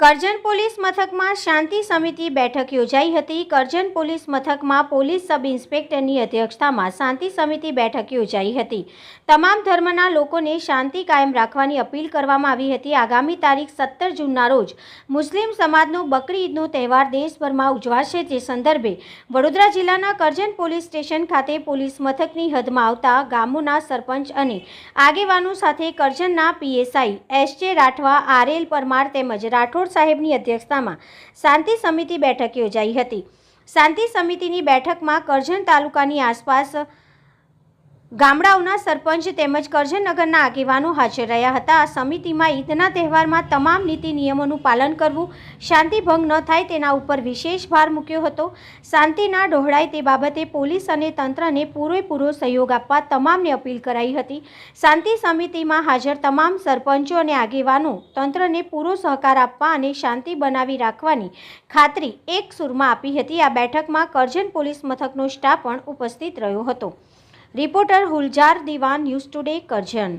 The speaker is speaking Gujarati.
કરજણ પોલીસ મથકમાં શાંતિ સમિતિ બેઠક યોજાઈ હતી. કરજણ પોલીસ મથકમાં પોલીસ સબ ઇન્સ્પેક્ટરની અધ્યક્ષતામાં શાંતિ સમિતિ બેઠક યોજાઈ હતી. તમામ ધર્મના લોકોને શાંતિ કાયમ રાખવાની અપીલ કરવામાં આવી હતી. આગામી તારીખ સત્તર જૂનના રોજ મુસ્લિમ સમાજનો બકરી ઈદનો તહેવાર દેશભરમાં ઉજવાશે. તે સંદર્ભે વડોદરા જિલ્લાના કરજણ પોલીસ સ્ટેશન ખાતે પોલીસ મથકની હદમાં આવતા ગામોના સરપંચ અને આગેવાનો સાથે કરજણના પીએસઆઈ એસ જે રાઠવા આરએલ પરમાર તેમજ રાઠોડ સાહેબની અધ્યક્ષતામાં શાંતિ સમિતિ બેઠક યોજાઈ હતી. શાંતિ સમિતિની બેઠકમાં કરજણ તાલુકાની આસપાસ ગામડાઓના સરપંચ તેમજ કરજણ નગરના આગેવાનો હાજર રહ્યા હતા. આ સમિતિમાં ઈદના તહેવારમાં તમામ નીતિ નિયમોનું પાલન કરવું શાંતિ ભંગ ન થાય તેના ઉપર વિશેષ ભાર મૂક્યો હતો. શાંતિ ના ડહોળાય તે બાબતે પોલીસ અને તંત્રને પૂરેપૂરો સહયોગ આપવા તમામને અપીલ કરાઈ હતી. શાંતિ સમિતિમાં હાજર તમામ સરપંચો અને આગેવાનો તંત્રને પૂરો સહકાર આપવા અને શાંતિ બનાવી રાખવાની ખાતરી એક સુરમાં આપી હતી. આ બેઠકમાં કરજણ પોલીસ મથકનો સ્ટાફ પણ ઉપસ્થિત રહ્યો હતો. રિપોર્ટર હુલજાર દિવાન ન્યૂઝ ટુડે કરજણ.